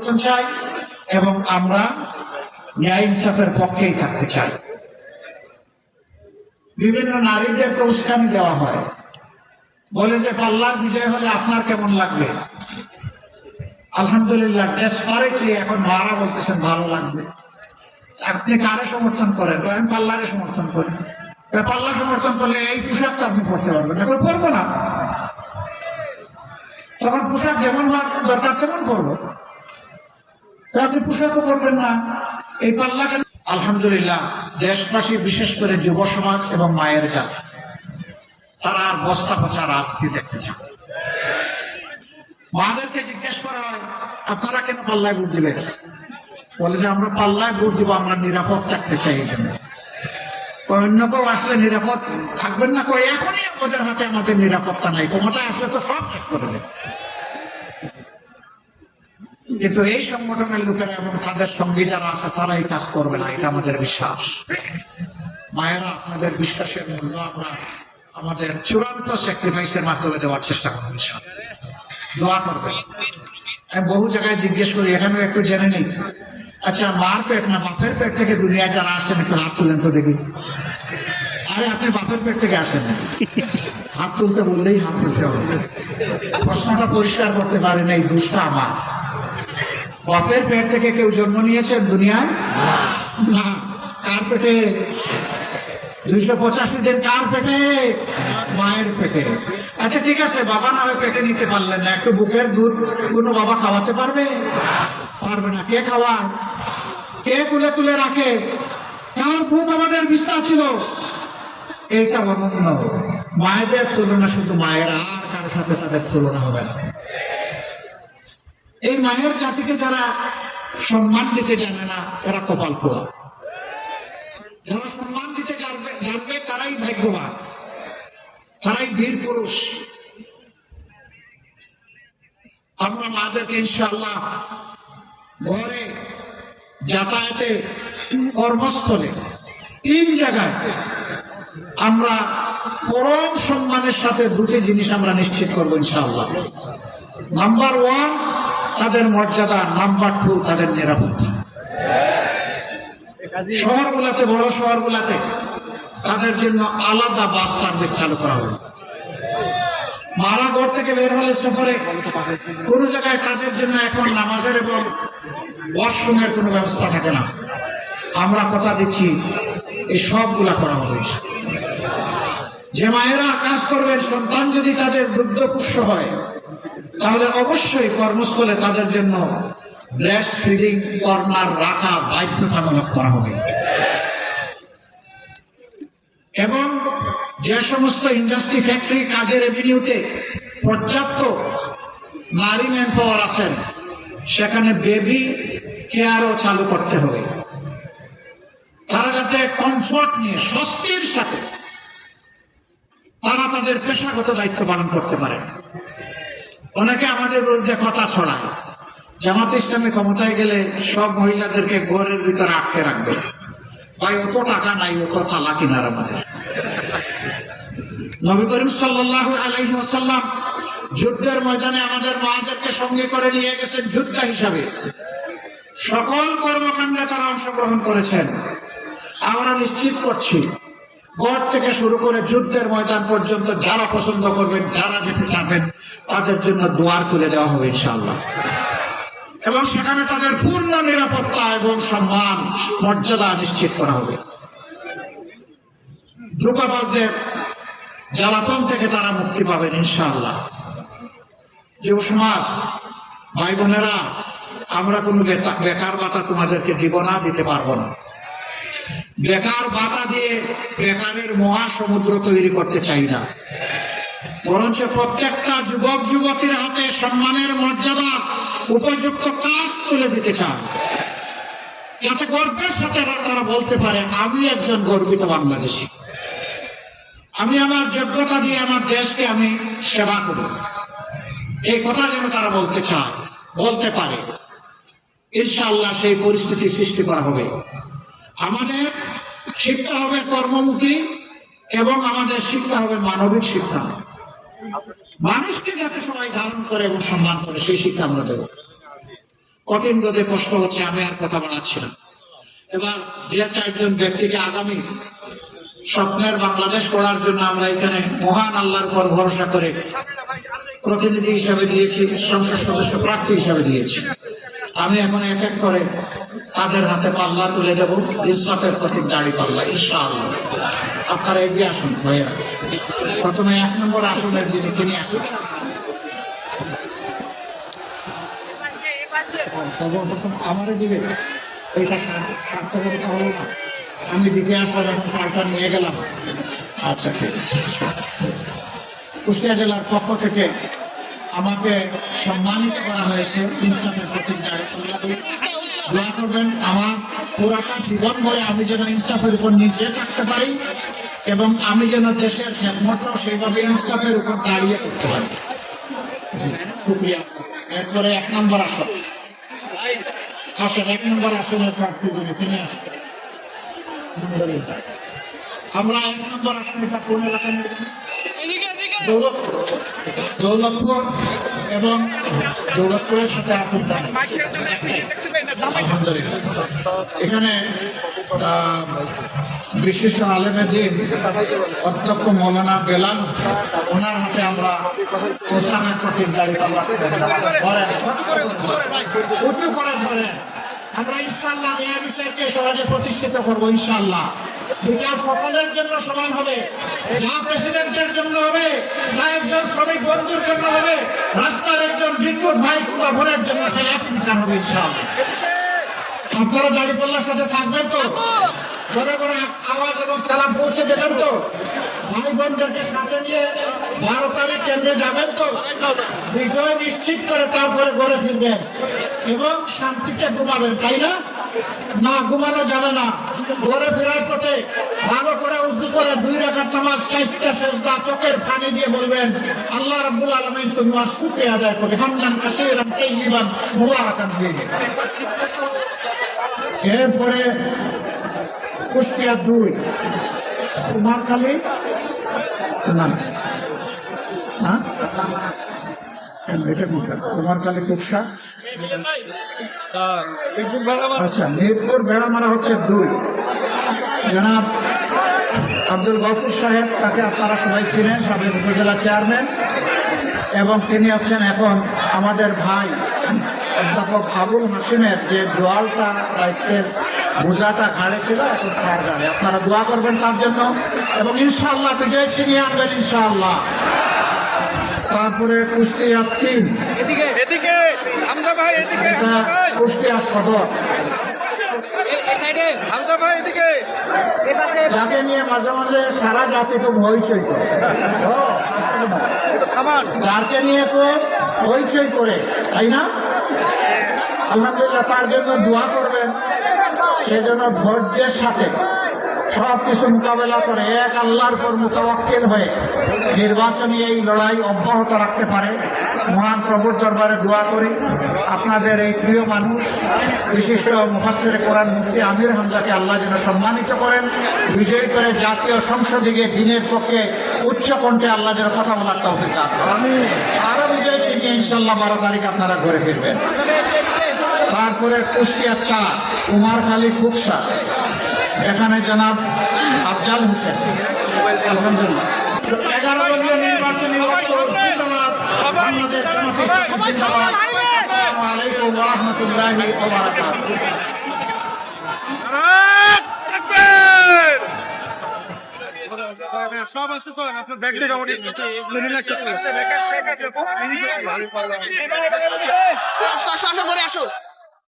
পরিবর্তন চাই এবং আমরা ন্যায় ইনসাফের পক্ষেই থাকতে চাই। বিভিন্ন নারীদেরকে উস্কানি দেওয়া হয়। বলে যে পাল্লার বিজয় হলে আপনার কেমন লাগবে? আলহামদুলিল্লাহ ডেসপারেটলি এখন মারা বলতেছেন, ভালো লাগবে। আপনি কারে সমর্থন করেন? আমি পাল্লারে সমর্থন করি পাল্লা সমর্থন করলে এই পোশাক তো আপনি পড়তে পারবেন এখন পরবো না। তখন পোশাক যেমন দরকার, তেমন পরবো। তা আপনি পোশাকও করবেন না। এই পাল্লাটা আলহামদুলিল্লাহ, দেশবাসী বিশেষ করে যুব সমাজ এবং মায়ের জাতি, তারা আর বস্তা পচা রাজনীতি দেখতে চান মাদেরকে জিজ্ঞেস করা হয়, আপনারা কেন পাল্লায় ভোট দিবেন? বলে যে, আমরা পাল্লায় ভোট দিব, আমরা নিরাপদ থাকতে চাই এই জন্য। অন্য কেউ আসলে নিরাপদ থাকবেন না? কই এখনই আমাদের হাতে আমাদের নিরাপত্তা নাই, ক্ষমতায় আসলে তো সব শেষ করে দেবে। কিন্তু এই সংগঠনের লোকেরা এবং তাদের সঙ্গী যারা আছে তারা এই কাজ করবে না, এটা আমাদের বিশ্বাস। মায়েরা, আপনাদের বিশ্বাসের মূল্য আমরা আমাদের চূড়ান্ত স্যাক্রিফাইসের মাধ্যমে দেওয়ার চেষ্টা করব। দোয়া করবে আমি বহু জায়গায় জিজ্ঞেস করি এখানেও একটু জেনে নিই। আচ্ছা মার পেট না বাপের পেট থেকে দুনিয়ায় যারা আসেন, একটু হাত তুলেন তো দেখি। আরে, আপনি বাপের পেট থেকে আসেন। হাত তুলতে বললেই হাত তুলতে হবে। প্রশ্নটা পরিষ্কার করতে পারেন, এই দুষ্টা আমার। বাপের পেট থেকে কেউ জন্ম নিয়েছেন দুনিয়ায়? না। কার পেটে? দুইশো পঁচাশি দিন কার পেটে? মায়ের পেটে। আচ্ছা ঠিক আছে বাবা না হয় পেটে নিতে পারলেন না। একটু বুকের দুধ কোনো বাবা খাওয়াতে পারবে? পারবে না। কে খাওয়ায়? কে তুলে তুলে রাখে? কার বুক আমাদের বিশ্বাস ছিল। এইটা অনন্য। মায়েদের তুলনা শুধু মায়ের আর কারোর সাথে তাদের তুলনা হবে না। এই মায়ের জাতিকে যারা সম্মান দিতে জানে না, এরা কপাল পোড়া। যারা সম্মান দিতে জানবে জানবে, তারাই ভাগ্যবান। তারাই বীর পুরুষ। আমরা মাদেরকে ইনশাআল্লাহ ঘরে যাতায়াতে কর্মস্থলে তিন জায়গায় আমরা পরম সম্মানের সাথে দুটি জিনিস আমরা নিশ্চিত করব ইনশাআল্লাহ। নাম্বার ওয়ান তাদের মর্যাদা নাম্বার টু তাদের নিরাপত্তা। শহরগুলাতে, বড় শহরগুলাতে তাদের জন্য আলাদা বাস সার্ভিস চালু করা হবে ঘর থেকে বের হলে সফরে কোন জায়গায় তাদের জন্য এখন নামাজের এবং ওয়াশরুমের কোনো ব্যবস্থা থাকে না। আমরা কথা দিচ্ছি, এই সবগুলা করা হবে যে মায়েরা কাজ করবেন, সন্তান যদি তাদের দুগ্ধপুষ্য হয় তাহলে অবশ্যই কর্মস্থলে তাদের জন্য ব্রেস্ট ফিডিং কর্নার রাখা বাধ্যতামূলক করা হবে। এবং যে সমস্ত ইন্ডাস্ট্রি ফ্যাক্টরি কাজের রেভিনিউতে পর্যাপ্ত নারী ম্যান পাওয়ার আছেন, সেখানে বেবি কেয়ারও চালু করতে হবে। তারা যাতে কমফোর্ট নিয়ে, স্বস্তির সাথে তারা তাদের পেশাগত দায়িত্ব পালন করতে পারেন অনেকে আমাদের বিরুদ্ধে কথা ছড়ায়। জামাত ইসলামী ক্ষমতায় গেলে সব মহিলাদেরকে ঘরের ভিতরে আটকে রাখবে। ভাই, অত টাকা নাই, অত তালা কিনার আমাদের। নবী করিম সাল্লাহ ওয়াসাল্লাম যুদ্ধের ময়দানে আমাদের মাদেরকে সঙ্গে করে নিয়ে গেছেন যোদ্ধা হিসাবে। সকল কর্মকাণ্ডে তারা অংশগ্রহণ করেছেন। আমরা নিশ্চিত করছি গড় থেকে শুরু করে যুদ্ধের ময়দান পর্যন্ত যারা পছন্দ করবেন, যারা যেতে চাবেন তাদের জন্য দুয়ার খুলে দেওয়া হবে ইনশাআল্লাহ। এবং সেখানে তাদের পূর্ণ নিরাপত্তা এবং সম্মান, মর্যাদা নিশ্চিত করা হবে। ধোকাবাজদের জ্বালাতন থেকে তারা মুক্তি পাবেন ইনশাআল্লাহ। যুব সমাজ ভাই বোনেরা আমরা কোনো বেতা- বেকার ভাতা তোমাদেরকে দিব না, দিতে পারব না। বেকার ভাতা দিয়ে মহাসমুদ্র তৈরি করতে চাই না। বরঞ্চ প্রত্যেকটা যুবক, যুবতীর হাতে সম্মানের মর্যাদা উপযুক্ত কাজ তুলে দিতে চান। যাতে গর্বের সাথে তারা বলতে পারে, আমি একজন গর্বিত বাংলাদেশি। আমি আমার যোগ্যতা দিয়ে আমার দেশকে আমি সেবা করি। এই কথা যেন তারা বলতে চায়, বলতে পারে। ইনশাআল্লাহ সেই পরিস্থিতি সৃষ্টি করা হবে। আমাদের শিক্ষা হবে কর্মমুখী এবং আমাদের শিক্ষা হবে মানবিক শিক্ষা। মানুষকে যাতে সবাই ধারণ করে এবং সম্মান করে, সেই শিক্ষা আমরা দেব। কঠিন রোদে কষ্ট হচ্ছে, আমি আর কথা বাড়াচ্ছি না। এবার যে চারজন ব্যক্তিকে আগামী স্বপ্নের বাংলাদেশ করার জন্য আমরা এখানে মহান আল্লাহর পর ভরসা করে প্রতিনিধি হিসাবে দিয়েছি, সংসদ সদস্য প্রার্থী হিসাবে দিয়েছি। আমি এখন এক এক করে তাদের হাতে পাল্লা তুলে দেবো ইসলামের প্রতীক দাড়ি পাল্লা, ইনশাআল্লাহ। আপনারা এগিয়ে আসুন, ভাইয়া। প্রথমে এক নম্বর আসনের যিনি তিনি আসুন। সর্বপ্রথম আমারও দিবে। এইটা সার্থকতা হলো না। আমি দিতে আসলাম এখন পাল্টা নিয়ে গেলাম। আচ্ছা ঠিক আছে। কুষ্টিয়া জেলার পক্ষ থেকে আমাকে সম্মানিত করা হয়েছে, ইনসাফের প্রতীক দাঁড়িয়ে দোয়া করবেন, আমার পুরাটা জীবন ভরে আমি যেন ইনসাফের উপর নির্দেশ থাকতে পারি এবং আমি যেন দেশের খেদমতটাও সেইভাবে ইনসাফের উপর দাঁড়িয়ে করতে পারি। শুক্রিয়া। এরপরে এক নম্বর আসন। আসেন, এক নম্বর আসনের প্রার্থী তিনি আসেন। আমরা এক নম্বর আসনটা কোন এলাকায়? দৌলতপুর এবং দৌলতপুরের সাথে এখানে বিশিষ্ট আলেমের দিন অধ্যক্ষ মৌলানা বেলাল ওনার হাতে আমরা ওসামের প্রতি দাঁড়িয়ে উঁচু করে ধরে। আমরা ইনশাল্লাহ এই বিষয়কে সমাজে প্রতিষ্ঠিত করব ইনশাল্লাহ এটা সকলের জন্য সমান হবে, যা প্রেসিডেন্টের জন্য হবে, যা একজন শ্রমিক বন্ধুর জন্য হবে, রাস্তার একজন বিদ্যুৎ ভাই কিংবা বোনের জন্য সে এক বিচার হবে ইনশাল্লাহ আপনারা দাঁড়িপাল্লার সাথে থাকবেন তো? করে আওয়াজ এবং সালাম পৌঁছে দেবেন তো? ভাই বোনদেরকে সাথে নিয়ে বারো কেন্দ্রে যাবেন তো? বিজয় নিশ্চিত করে তারপরে ঘরে ফিরবেন এবং শান্তিতে ঘুমাবেন, তাই না? না, ঘুমানো যাবে না। ঘরে ফেরার পথে ভালো করে উজু করে দুই রেখার নামাজ চাইতে সেজদা চোখের পানি দিয়ে বলবেন, আল্লাহ রাব্বুল আলামিন তুমি আর সুখে আদায় করে। হামদান কাসীরান তাইয়িবান মুবারাকান ফীহি। এরপরে কুষ্টিয়া দুই। কুমারখালী না হ্যাঁ? কুকসা আচ্ছা মিরপুর হচ্ছে দুই। জনাব আব্দুল গফুর সাহেব, তাকে আপনারা সবাই চিনেন, সাবেক উপজেলা চেয়ারম্যান, এবং তিনি হচ্ছেন এখন আমাদের ভাই অধ্যাপক আবুল হাসিনের যে দোয়ালটা দায়িত্বের বোঝাটা ঘাড়ে ছিল এখন তার ঘাড়ে আপনারা দোয়া করবেন তার জন্য এবং ইনশাআল্লাহ বিজয় ছিনিয়ে আনবেন ইনশাআল্লাহ। তারপরে কুষ্টিয়া তিন। এদিকে এদিকে হামজা ভাই এদিকে এটা হামজা ভাই। কুষ্টিয়া সদর। যাকে নিয়ে মাঝে মাঝে সারা জাতি খুব হইচই করে যাকে নিয়ে খুব হইচই করে তাই না? আলহামদুলিল্লাহ তার জন্য দোয়া করবেন। সেজন্য ধৈর্যের সাথে সব কিছু মোকাবেলা করে এক আল্লাহর পর মোতাবাক্কিল হয়ে নির্বাচনী এই লড়াই অব্যাহত রাখতে পারে। মহান প্রভুর দরবারে দোয়া করি। আপনাদের এই প্রিয় মানুষ বিশিষ্ট মুফাসের কোরআন মুফতি আমির হামজাকে আল্লাহ যেন সম্মানিত করেন। বিজয়ী করে জাতীয় সংসদে গিয়ে দিনের পক্ষে উচ্চ কণ্ঠে আল্লাহ যেন কথা বলার তৌফিক আরও ইনশাল্লাহ বারো তারিখ আপনারা ঘরে ফিরবেন। তারপরে কুষ্টিয়া চা কুমারখালী কুকসা এখানে জনাব আফজাল হোসেন। আলহামদুলিল্লাহ। সব আপনার ব্যাগ আসো আসো করে আসো।